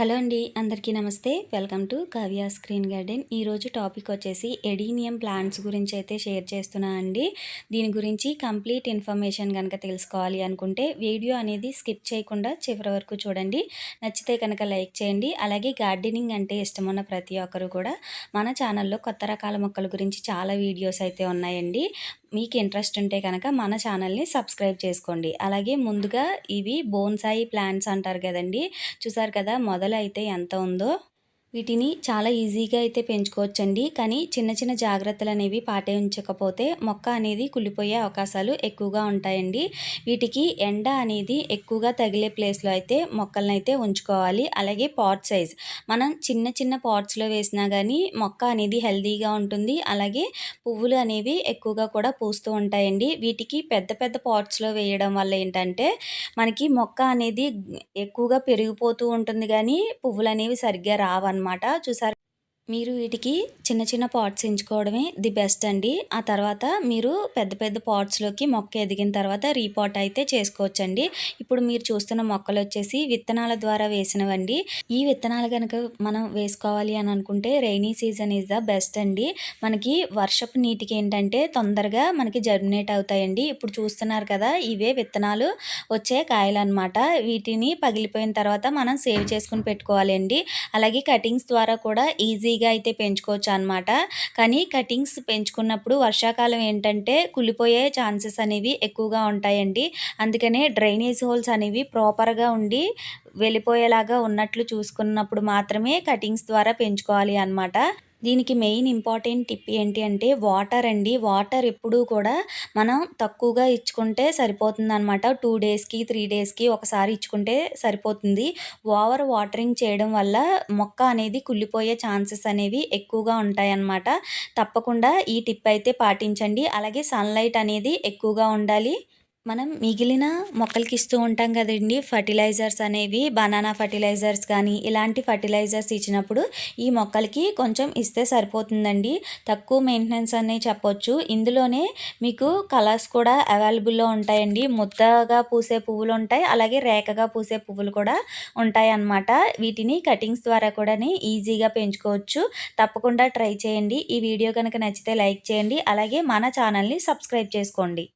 Hello అండి అందరికీ నమస్తే. Welcome to Kavya screen garden. ఈరోజు టాపిక్ వచ్చేసి ఎడీనియం ప్లాంట్స్ గురించి అయితే షేర్ చేస్తున్నా అండి. దీని గురించి కంప్లీట్ ఇన్ఫర్మేషన్ కనుక తెలుసుకోవాలి అనుకుంటే వీడియో అనేది స్కిప్ చేయకుండా చివరి వరకు చూడండి. నచ్చితే కనుక లైక్ చేయండి. అలాగే గార్డెనింగ్ అంటే ఇష్టమున్న ప్రతి ఒక్కరు కూడా మన ఛానల్లో కొత్త రకాల మొక్కల గురించి చాలా వీడియోస్ అయితే ఉన్నాయండి. మీకు ఇంట్రెస్ట్ ఉంటే కనుక మన ఛానల్ని సబ్స్క్రైబ్ చేసుకోండి. అలాగే ముందుగా ఇవి బోన్సాయి ప్లాంట్స్ అంటారు కదండి. చూసారు కదా మొదలైతే ఎంత ఉందో? వీటిని చాలా ఈజీగా అయితే పెంచుకోవచ్చండి. కానీ చిన్న చిన్న జాగ్రత్తలు అనేవి పాటించకపోతే మొక్క అనేది కుళ్ళిపోయే అవకాశాలు ఎక్కువగా ఉంటాయండి. వీటికి ఎండ అనేది ఎక్కువగా తగిలే ప్లేస్లో అయితే మొక్కలను అయితే ఉంచుకోవాలి. అలాగే పాట్ సైజ్. మనం చిన్న చిన్న పాట్స్లో వేసినా కానీ మొక్క అనేది హెల్తీగా ఉంటుంది. అలాగే పువ్వులు అనేవి ఎక్కువగా కూడా పూస్తూ ఉంటాయండి. వీటికి పెద్ద పెద్ద పాట్స్లో వేయడం వల్ల ఏంటంటే మనకి మొక్క అనేది ఎక్కువగా పెరిగిపోతూ ఉంటుంది. కానీ పువ్వులు అనేవి సరిగ్గా రావన్నమాట. అనమాట చూసారు? మీరు వీటికి చిన్న చిన్న పాట్స్ ఎంచుకోవడమే ది బెస్ట్ అండి. ఆ తర్వాత మీరు పెద్ద పెద్ద పాట్స్లోకి మొక్క ఎదిగిన తర్వాత రీపాట్ అయితే చేసుకోవచ్చండి. ఇప్పుడు మీరు చూస్తున్న మొక్కలు వచ్చేసి విత్తనాల ద్వారా వేసినవండి. ఈ విత్తనాలు కనుక మనం వేసుకోవాలి అని అనుకుంటే rainy season is the best అండి. మనకి వర్షపు నీటికి ఏంటంటే తొందరగా మనకి జర్మినేట్ అవుతాయండి. ఇప్పుడు చూస్తున్నారు కదా ఇవే విత్తనాలు వచ్చే కాయలు అనమాట వీటిని పగిలిపోయిన తర్వాత మనం సేవ్ చేసుకుని పెట్టుకోవాలి అండి అలాగే కటింగ్స్ ద్వారా కూడా ఈజీ ఈజీగా అయితే పెంచుకోవచ్చు అనమాట కానీ కటింగ్స్ పెంచుకున్నప్పుడు వర్షాకాలం ఏంటంటే కుళ్ళిపోయే ఛాన్సెస్ అనేవి ఎక్కువగా ఉంటాయండి. అందుకనే డ్రైనేజ్ హోల్స్ అనేవి ప్రాపర్గా ఉండి వెళ్ళిపోయేలాగా ఉన్నట్లు చూసుకున్నప్పుడు మాత్రమే కటింగ్స్ ద్వారా పెంచుకోవాలి అనమాట దీనికి మెయిన్ ఇంపార్టెంట్ టిప్ ఏంటి అంటే వాటర్ అండి. వాటర్ ఎప్పుడూ కూడా మనం తక్కువగా ఇచ్చుకుంటే సరిపోతుంది అనమాట టూ డేస్కి త్రీ డేస్కి ఒకసారి ఇచ్చుకుంటే సరిపోతుంది. ఓవర్ వాటరింగ్ చేయడం వల్ల మొక్క అనేది కుళ్ళిపోయే ఛాన్సెస్ అనేవి ఎక్కువగా ఉంటాయన్నమాట. తప్పకుండా ఈ టిప్ అయితే పాటించండి. అలాగే సన్లైట్ అనేది ఎక్కువగా ఉండాలి. మనం మిగిలిన మొక్కలకి ఇస్తూ ఉంటాం కదండి. ఫర్టిలైజర్స్ అనేవి బనానా ఫర్టిలైజర్స్ కానీ ఇలాంటి ఫర్టిలైజర్స్ ఇచ్చినప్పుడు ఈ మొక్కలకి కొంచెం ఇస్తే సరిపోతుందండి. తక్కువ మెయింటెనెన్స్ అనే చెప్పొచ్చు. ఇందులోనే మీకు కలర్స్ కూడా అవైలబుల్లో ఉంటాయండి. ముద్దగా పూసే పువ్వులు ఉంటాయి. అలాగే రేఖగా పూసే పువ్వులు కూడా ఉంటాయి అన్నమాట. వీటిని కటింగ్స్ ద్వారా కూడా ఈజీగా పెంచుకోవచ్చు. తప్పకుండా ట్రై చేయండి. ఈ వీడియో కనుక నచ్చితే లైక్ చేయండి. అలాగే మన ఛానల్ని సబ్స్క్రైబ్ చేసుకోండి.